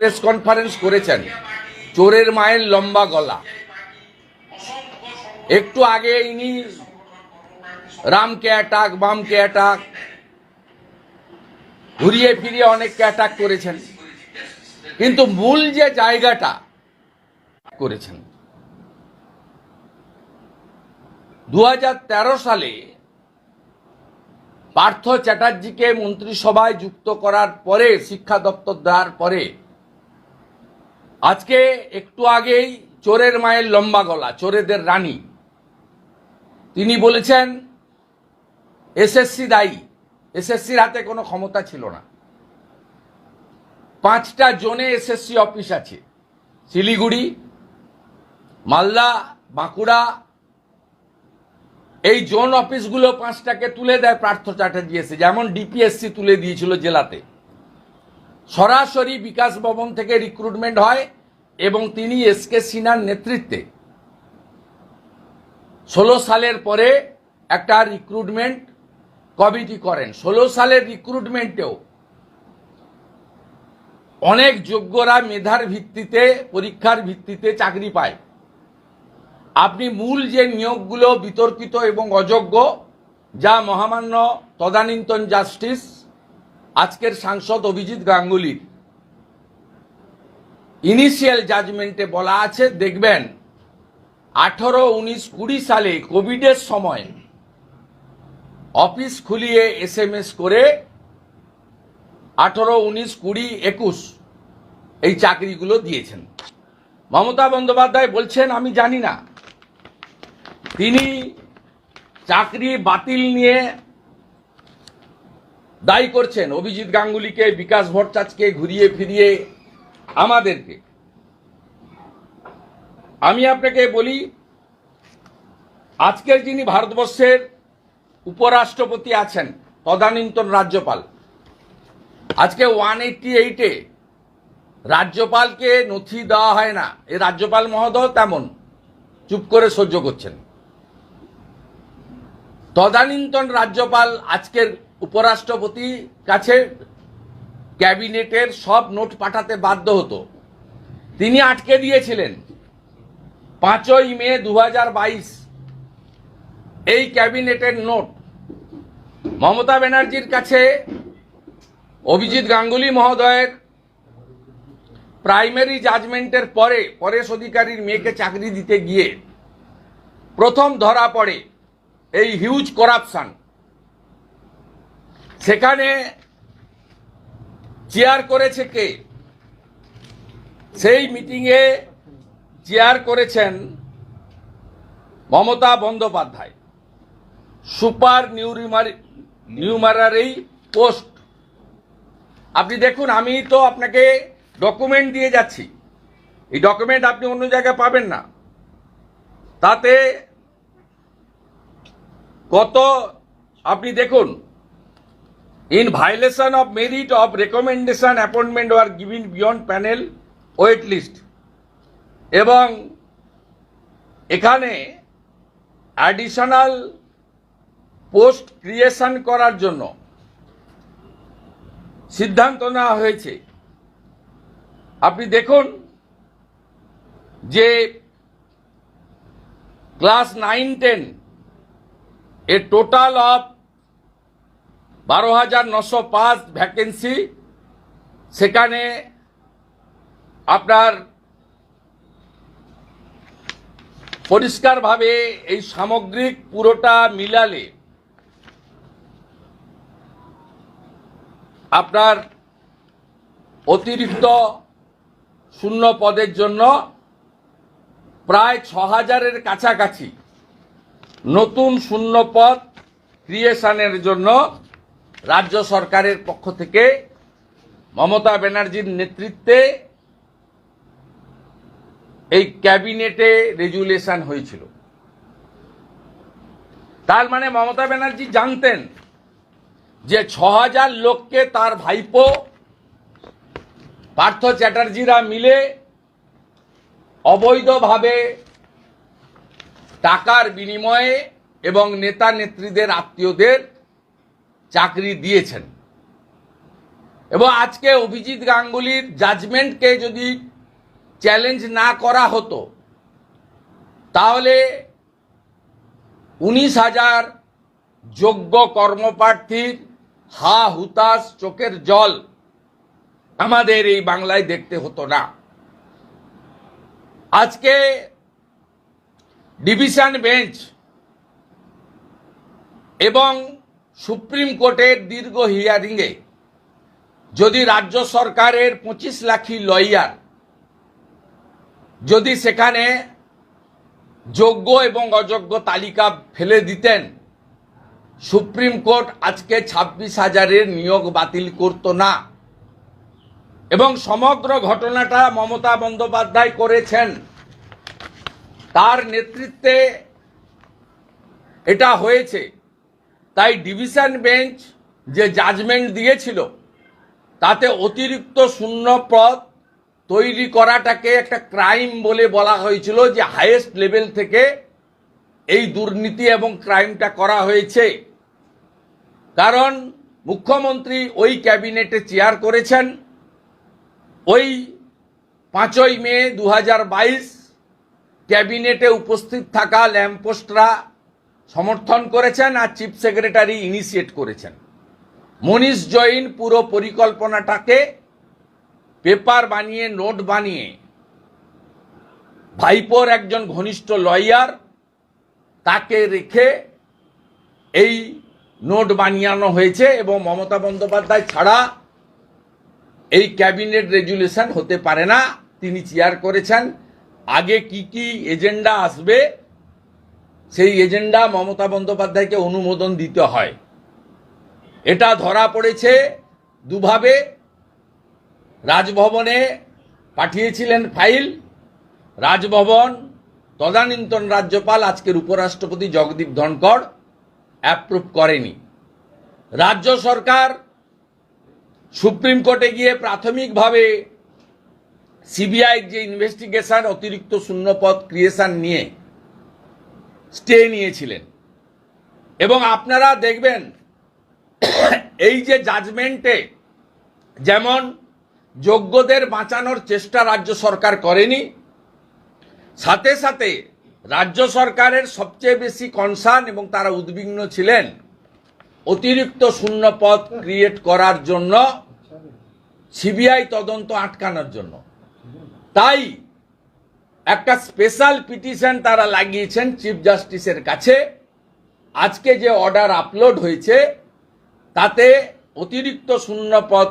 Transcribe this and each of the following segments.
Press conference করেছেন। চোরের মায়ের লম্বা গলা। একটু আগে ইনি রামকে অ্যাটাক বামকে অ্যাটাক ঘুরিয়ে ফিরিয়ে অনেককে অ্যাটাক করেছেন। কিন্তু মূল যে জায়গাটা করেছেন দু হাজার তেরো সালে পার্থ চ্যাটার্জিকে মন্ত্রিসভায় যুক্ত করার পরে, শিক্ষা দপ্তর দেওয়ার পরে আজকে একটু আগেই চোরের মায়ের লম্বা গলা, চোরেদের রানী। তিনি বলেছেন এসএসসি দায়ী। এসএসসির হাতে কোনো ক্ষমতা ছিল না। পাঁচটা জোনে এসএসসি অফিস আছে। শিলিগুড়ি, মালদা, বাঁকুড়া। এই জোন অফিসগুলো পাঁচটাকে তুলে দেয় পার্থ চ্যাটার্জি এসে, যেমন ডিপিএসসি তুলে দিয়েছিল জেলাতে। সরাসরি বিকাশ ভবন থেকে রিক্রুটমেন্ট হয় এবং তিনি এস কে সিনহার নেতৃত্বে। ষোলো সালের পরে একটা রিক্রুটমেন্ট কমিটি করেন। ষোলো সালের রিক্রুটমেন্টেও অনেক যোগ্যরা মেধার ভিত্তিতে, পরীক্ষার ভিত্তিতে চাকরি পায়। আপনি মূল যে নিয়োগগুলো বিতর্কিত এবং অযোগ্য, যা মহামান্য তদানীন্তন জাস্টিস আজকের সাংসদ অভিজিৎ গাঙ্গুলির ইনিশিয়াল জাজমেন্টে বলা আছে, দেখবেন, আঠারো উনিশ কুড়ি সালে কোভিডের সময় অফিস খুলিয়ে এস এম এস করে আঠারো উনিশ কুড়ি একুশ এই চাকরিগুলো দিয়েছেন। মমতা বন্দ্যোপাধ্যায় বলছেন, আমি জানি না। তিনি চাকরি বাতিল নিয়ে দায়ী করছেন অভিজিৎ গাঙ্গুলিকে, বিকাশ ভট্টাচার্যকে ঘুরিয়ে ফিরিয়ে আমাদেরকে। আমি আপনাকে বলি, আজকের যিনি ভারতবর্ষের উপরাষ্ট্রপতি আছেন, তদানীন্তন রাজ্যপাল, আজকে ওয়ান এইটটি এইটে রাজ্যপালকে নথি দেওয়া হয় না। এই রাজ্যপাল মহোদয় তেমন চুপ করে সহ্য করছেন। তদানীন্তন রাজ্যপাল আজকের উপরাষ্ট্রপতি কাছে ক্যাবিনেটের সব নোট পাঠাতে বাধ্য হতো। তিনি আটকে দিয়েছিলেন। পাঁচই মে দু হাজার বাইশ, এই ক্যাবিনেটের নোট। মমতা ব্যানার্জির কাছে অভিজিৎ গাঙ্গুলি মহোদয়ের প্রাইমারি জাজমেন্টের পরে, পরেশ অধিকারীর মেয়েকে চাকরি দিতে গিয়ে প্রথম ধরা পড়ে এই হিউজ করাপশন। সেখানে চেয়ার করেছে কে? সেই মিটিংয়ে চেয়ার করেছেন Mamata Bandyopadhyay. Super numerary numerary post. আপনি দেখুন, আমি তো আপনাকে ডকুমেন্ট দিয়ে যাচ্ছি। এই ডকুমেন্ট আপনি অন্য জায়গায় পাবেন না। তাতে কত আপনি দেখুন in violation of merit of recommendation appointment R given beyond panel wait list এবং এখানে অ্যাডিশনাল পোস্ট ক্রিয়েশন করার জন্য সিদ্ধান্ত নেওয়া হয়েছে। আপনি দেখুন যে class nine ten a total of বারো হাজার নশো পাঁচ ভ্যাকেন্সি। সেখানে আপনার পরিষ্কারভাবে এই সামগ্রিক পুরোটা মিলালে আপনার অতিরিক্ত শূন্য পদের জন্য প্রায় ছ হাজারের কাছাকাছি নতুন শূন্য পদ ক্রিয়েশনের জন্য রাজ্য সরকারের পক্ষ থেকে মমতা ব্যানার্জির নেতৃত্বে এই ক্যাবিনেটে রেজুলেশন হয়েছিল। তার মানে মমতা ব্যানার্জি জানতেন যে ছ হাজার লোককে তার ভাইপো পার্থ চ্যাটার্জিরা মিলে অবৈধভাবে টাকার বিনিময়ে এবং নেতা নেত্রীদের আত্মীয়দের চাকরি দিয়েছেন। এবং আজকে অভিজিৎ গাঙ্গুলির জাজমেন্টকে যদি চ্যালেঞ্জ না করা হতো, তাহলে উনিশ হাজার যোগ্য কর্মপ্রার্থীর হা হুতাশ চোখের জল আমাদের এই বাংলায় দেখতে হতো না। আজকে ডিভিশন বেঞ্চ এবং সুপ্রিম কোর্টের দীর্ঘ হিয়ারিংয়ে যদি রাজ্য সরকারের পঁচিশ লাখি লয়ার যদি সেখানে যোগ্য এবং অযোগ্য তালিকা ফেলে দিতেন, সুপ্রিম কোর্ট আজকে ছাব্বিশ হাজারের নিয়োগ বাতিল করত না। এবং সমগ্র ঘটনাটা মমতা বন্দ্যোপাধ্যায় করেছেন। তার নেতৃত্বে এটা হয়েছে। তাই ডিভিশন বেঞ্চ যে জাজমেন্ট দিয়েছিল, তাতে অতিরিক্ত শূন্য পদ তৈরি করাটাকে একটা ক্রাইম বলে বলা হয়েছিল যে হাইয়েস্ট লেভেল থেকে এই দুর্নীতি এবং ক্রাইমটা করা হয়েছে। কারণ মুখ্যমন্ত্রী ওই ক্যাবিনেটে চেয়ার করেছেন। ওই পাঁচই মে দু হাজার বাইশ ক্যাবিনেটে উপস্থিত থাকা ল্যাম্পপোস্টরা সমর্থন করেছেন আর চিফ সেক্রেটারি ইনিশিয়েট করেছেন। মনীষ জৈন পুরো পরিকল্পনাটাকে পেপার বানিয়ে, নোট বানিয়ে, ভাইপোর একজন ঘনিষ্ঠ লয়ার তাকে রেখে এই নোট বানিয়ানো হয়েছে এবং মমতা বন্দ্যোপাধ্যায় ছাড়া এই ক্যাবিনেট রেজুলেশন হতে পারে না। তিনি চেয়ার করেছেন। আগে কি কি এজেন্ডা আসবে সেই এজেন্ডা মমতা বন্দ্যোপাধ্যায়কে অনুমোদন দিতে হয়। এটা ধরা পড়েছে দুভাবে। রাজভবনে পাঠিয়েছিলেন ফাইল। রাজভবন, তদানীন্তন রাজ্যপাল, আজকের উপরাষ্ট্রপতি জগদীপ ধনকড় অ্যাপ্রুভ করেনি। রাজ্য সরকার সুপ্রিম কোর্টে গিয়ে প্রাথমিকভাবে সিবিআই যে ইনভেস্টিগেশন অতিরিক্ত শূন্যপদ ক্রিয়েশন নিয়ে স্টে নিয়েছিলেন। এবং আপনারা দেখবেন, এই যে জাজমেন্টে যেমন যোগ্যদের বাঁচানোর চেষ্টা রাজ্য সরকার করেনি, সাথে সাথে রাজ্য সরকারের সবচেয়ে বেশি কনসার্ন এবং তারা উদ্বিগ্ন ছিলেন অতিরিক্ত শূন্য পদ ক্রিয়েট করার জন্য সিবিআই তদন্ত আটকানোর জন্য। তাই একটা স্পেশাল পিটিশন তারা লাগিয়েছেন চিফ জাস্টিসের কাছে। আজকে যে অর্ডার আপলোড হয়েছে, তাতে অতিরিক্ত শূন্য পদ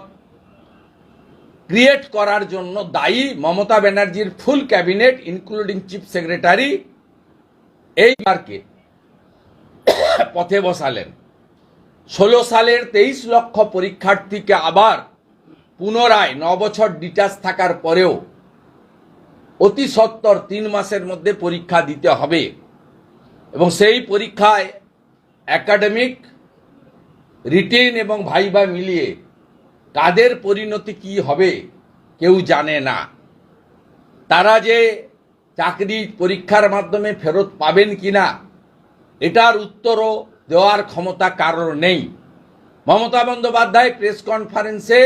ক্রিয়েট করার জন্য দায়ী মমতা ব্যানার্জির full cabinet including chief secretary এই বারকে পথে বসালেন। ষোলো সালের তেইশ লক্ষ পরীক্ষার্থীকে আবার পুনরায় ন বছর ডিটাচ থাকার পরেও অতি সত্তর তিন মাসের মধ্যে পরীক্ষা দিতে হবে। এবং সেই পরীক্ষায় একাডেমিক রিটেন এবং ভাইবা মিলিয়ে কাদের পরিণতি কি হবে কেউ জানে না। তারা যে চাকরি পরীক্ষার মাধ্যমে ফেরত পাবেন কিনা, এটার উত্তরও দেওয়ার ক্ষমতা কারোর নেই। মমতা বন্দ্যোপাধ্যায় প্রেস কনফারেন্সে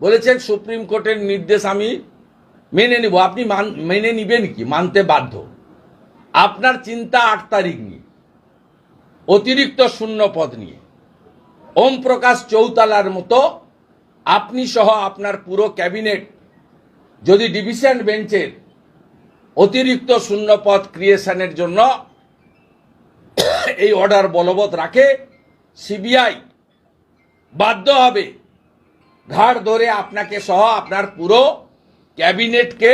বলেছেন, সুপ্রিম কোর্টের নির্দেশ আমি মেনে নিব, আপনি মান- মেনে নিবেন কি? মানতে বাধ্য। আপনার চিন্তা আট তারিখ নিয়ে, অতিরিক্ত শূন্য পদ নিয়ে ওম প্রকাশ চৌতালার মতো আপনি সহ আপনার পুরো ক্যাবিনেট, যদি ডিভিশন বেঞ্চের অতিরিক্ত শূন্য পদ ক্রিয়েশনের জন্য এই অর্ডার বলবৎ রাখে, সিবিআই বাধ্য হবে। ঘাড় ধরে আপনাকে সহ আপনার পুরো ক্যাবিনেটকে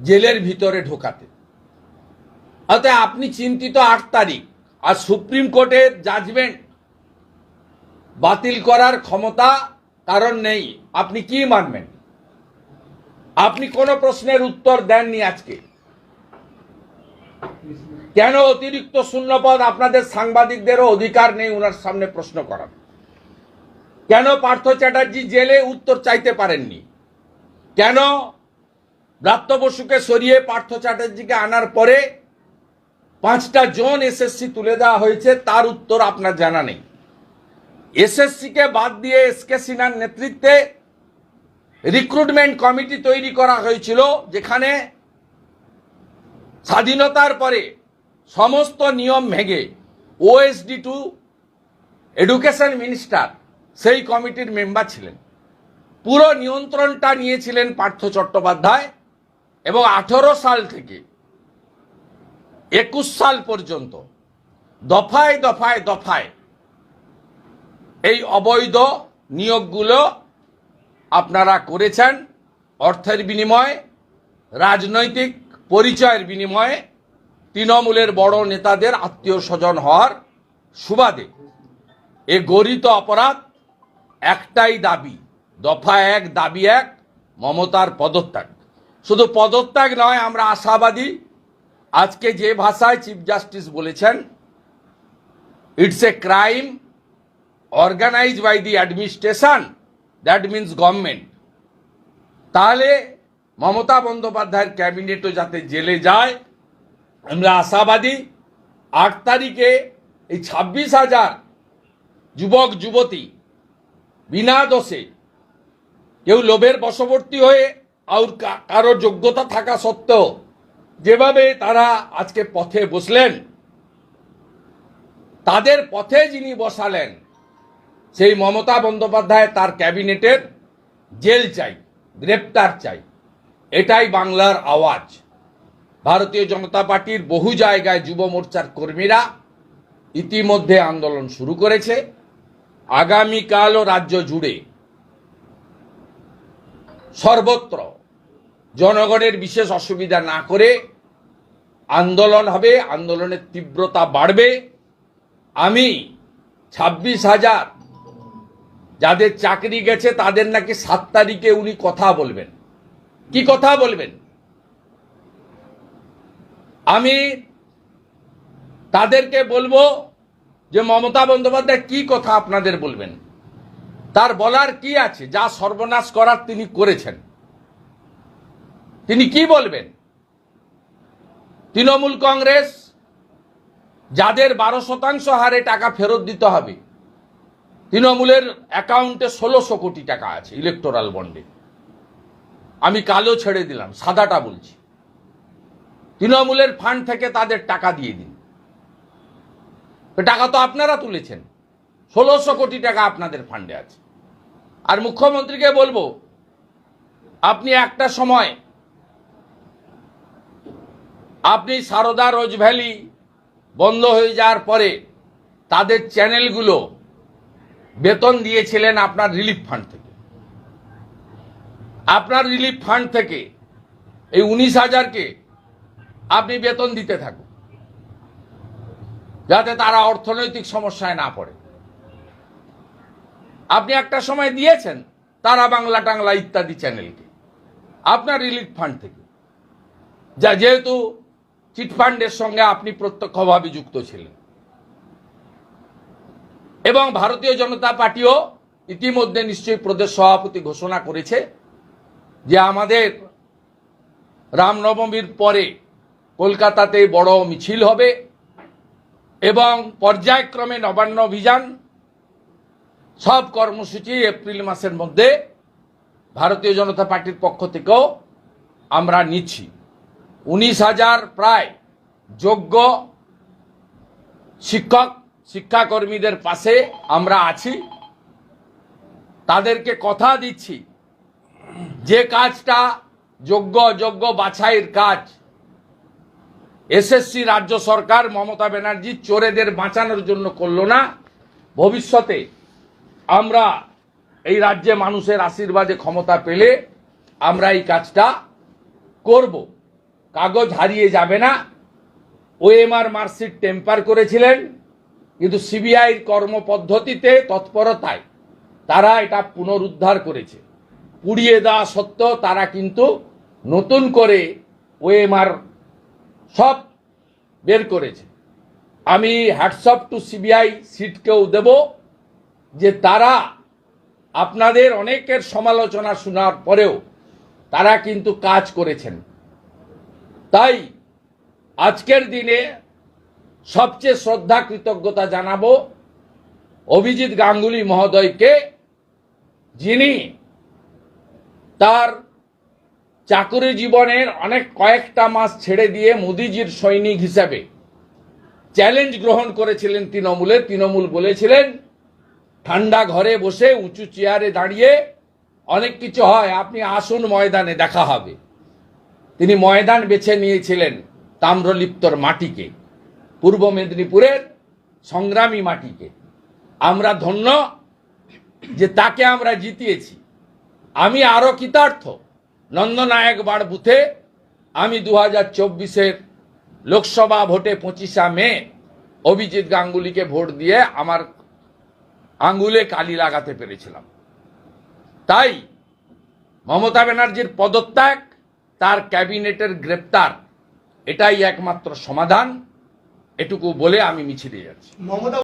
জেলের ভিতরে ঢোকাতে। অতএব আপনি চিন্তিত আট তারিখ আর সুপ্রিম কোর্টের জাজমেন্ট বাতিল করার ক্ষমতা কারণ নেই। আপনি কি মানবেন? আপনি কোনো প্রশ্নের উত্তর দেননি আজকে। কেন অতিরিক্ত শূন্যপদ আপনাদের সাংবাদিকদেরও অধিকার নেই ওনার সামনে প্রশ্ন করার? কেন পার্থ চ্যাটার্জি জেলে উত্তর চাইতে পারেননি? কেন? ব্রাত্য বসুকে সরিয়ে পার্থ চ্যাটার্জিকে আনার পরে পাঁচটা জোন এসএসসি তুলে দেওয়া হয়েছে, তার উত্তর আপনার জানা নেই। এসএসসিকে বাদ দিয়ে এসকে সিনহার নেতৃত্বে রিক্রুটমেন্ট কমিটি তৈরি করা হয়েছিল, যেখানে স্বাধীনতার পরে সমস্ত নিয়ম ভেঙে ওএসডি টু এডুকেশন মিনিস্টার সেই কমিটির মেম্বার ছিলেন। পুরো নিয়ন্ত্রণটা নিয়েছিলেন পার্থ চট্টোপাধ্যায় এবং আঠেরো সাল থেকে, একুশ সাল পর্যন্ত, দফায় দফায় দফায় এই অবৈধ নিয়োগগুলো আপনারা করেছেন অর্থের বিনিময়ে, রাজনৈতিক পরিচয়ের বিনিময়ে, তৃণমূলের বড় নেতাদের আত্মীয় স্বজন হওয়ার সুবাদে। এ গরিত অপরাধ একটাই দাবি দফা এক, দাবি এক, মমতার পদত্যাগ। শুধু পদত্যাগ নয়, আমরা আশাবাদী। আজকে যে ভাষায় চিফ জাস্টিস বলেছেন it's a crime organise by the administration that means government তাহলে মমতা বন্দ্যোপাধ্যায়ের ক্যাবিনেটও যাতে জেলে যায়, আমরা আশাবাদী। আট তারিখে এই ছাব্বিশ হাজার যুবক, যুবতী বিনা দোষে কেউ লোভের বশবর্তী হয়ে আর কারও যোগ্যতা থাকা সত্ত্বেও যেভাবে তারা আজকে পথে বসলেন, তাদের পথে যিনি বসালেন, সেই মমতা বন্দ্যোপাধ্যায় তার ক্যাবিনেটের জেল চাই, গ্রেপ্তার চাই। এটাই বাংলার আওয়াজ। ভারতীয় জনতা পার্টির বহু জায়গায় যুব মোর্চার কর্মীরা ইতিমধ্যে আন্দোলন শুরু করেছে। আগামীকালও রাজ্য জুড়ে সর্বত্র জনগণের বিশেষ অসুবিধা না করে আন্দোলন হবে, আন্দোলনের তীব্রতা বাড়বে। আমি ছাব্বিশ হাজার যাদের চাকরি গেছে, তাদের নাকি সাত তারিখে উনি কথা বলবেন। কি কথা বলবেন? আমি তাদেরকে বলব যে মমতা বন্দ্যোপাধ্যায় কি কথা আপনাদের বলবেন? তার বলার কি আছে? যা সর্বনাশ করার তিনি করেছেন। তিনি কি বলবেন? তৃণমূল কংগ্রেস, যাদের বারো শতাংশ হারে টাকা ফেরত দিতে হবে, তৃণমূলের অ্যাকাউন্টে ষোলোশো কোটি টাকা আছে ইলেকটোরাল বন্ডে। আমি কালো ছেড়ে দিলাম, সাদাটা বলছি। তৃণমূলের ফান্ড থেকে তাদের টাকা দিয়ে দিন। টাকা তো আপনারা তুলেছেন। ষোলোশো কোটি টাকা আপনাদের ফান্ডে আছে। আর মুখ্যমন্ত্রীকে বলব, আপনি একটা সময় আপনি সারদা রোজ ভ্যালি বন্ধ হয়ে যাওয়ার পরে তাদের চ্যানেলগুলো বেতন দিয়েছিলেন আপনার রিলিফ ফান্ড থেকে। আপনার রিলিফ ফান্ড থেকে এই উনিশ হাজারকে আপনি বেতন দিতে থাকুন, যাতে তারা অর্থনৈতিক সমস্যায় না পড়ে। আপনি একটা সময় দিয়েছেন, তারা বাংলা টাংলা ইত্যাদি চ্যানেলকে, আপনার রিলিফ ফান্ড থেকে। যা যেহেতু চিটফান্ডের সঙ্গে আপনি প্রত্যক্ষভাবে যুক্ত ছিলেন। এবং ভারতীয় জনতা পার্টিও ইতিমধ্যে নিশ্চয়ই প্রদেশ সভাপতি ঘোষণা করেছে যে আমাদের রামনবমীর পরে কলকাতাতে বড় মিছিল হবে এবং পর্যায়ক্রমে নবান্ন অভিযান সব কর্মসূচি এপ্রিল মাসের মধ্যে ভারতীয় জনতা পার্টির পক্ষ থেকেও আমরা নিচ্ছি। উনিশ হাজার প্রায় যোগ্য শিক্ষক, শিক্ষাকর্মীদের পাশে আমরা আছি। তাদেরকে কথা দিচ্ছি, যে কাজটা যোগ্য অযোগ্য বাছাইয়ের কাজ। এসএসসি রাজ্য সরকার মমতা ব্যানার্জি চোরেদের বাঁচানোর জন্য করল না। ভবিষ্যতে আমরা এই রাজ্যে মানুষের আশীর্বাদে ক্ষমতা পেলে আমরা এই কাজটা করব। কাগজ হারিয়ে যাবে না। ওএমআর মার্কশিট টেম্পার করেছিলেন, কিন্তু সিবিআইর কর্মপদ্ধতিতে তৎপরতায় তারা এটা পুনরুদ্ধার করেছে। পুড়িয়ে দেওয়া সত্ত্বেও তারা কিন্তু নতুন করে ওএমআর সব বের করেছে। আমি হ্যাটসঅপ টু সিবিআই, সিটকেও দেব। যে তারা আপনাদের অনেকের সমালোচনা শোনার পরেও তারা কিন্তু কাজ করেছেন। তাই আজকের দিনে সবচেয়ে শ্রদ্ধা কৃতজ্ঞতা জানাব অভিজিৎ গাঙ্গুলি মহোদয়কে, যিনি তার চাকরি জীবনের অনেক কয়েকটা মাস ছেড়ে দিয়ে মোদিজির সৈনিক হিসাবে চ্যালেঞ্জ গ্রহণ করেছিলেন তৃণমূলে। তৃণমূল বলেছিলেন ঠান্ডা ঘরে বসে উঁচু চেয়ারে দাঁড়িয়ে অনেক কিছু হয়। আপনি আসুন ময়দানে, দেখা হবে। তিনি ময়দান বেছে নিয়েছিলেন তাম্রলিপ্তর মাটিকে, পূর্ব মেদিনীপুরের সংগ্রামী মাটিকে। আমরা ধন্য যে তাকে আমরা জিতিয়েছি। আমি আরও কৃতার্থ। নন্দনায়ক বার বুথে আমি দু হাজার চব্বিশের লোকসভা ভোটে পঁচিশা মে অভিজিৎ গাঙ্গুলিকে ভোট দিয়ে আমার আঙ্গুলে কালি লাগাতে পেরেছিলাম। তাই মমতা ব্যানার্জির পদত্যাগ, তার ক্যাবিনেটের গ্রেপ্তার, এটাই একমাত্র সমাধান। এটুকু বলে আমি মিছিলে যাচ্ছি।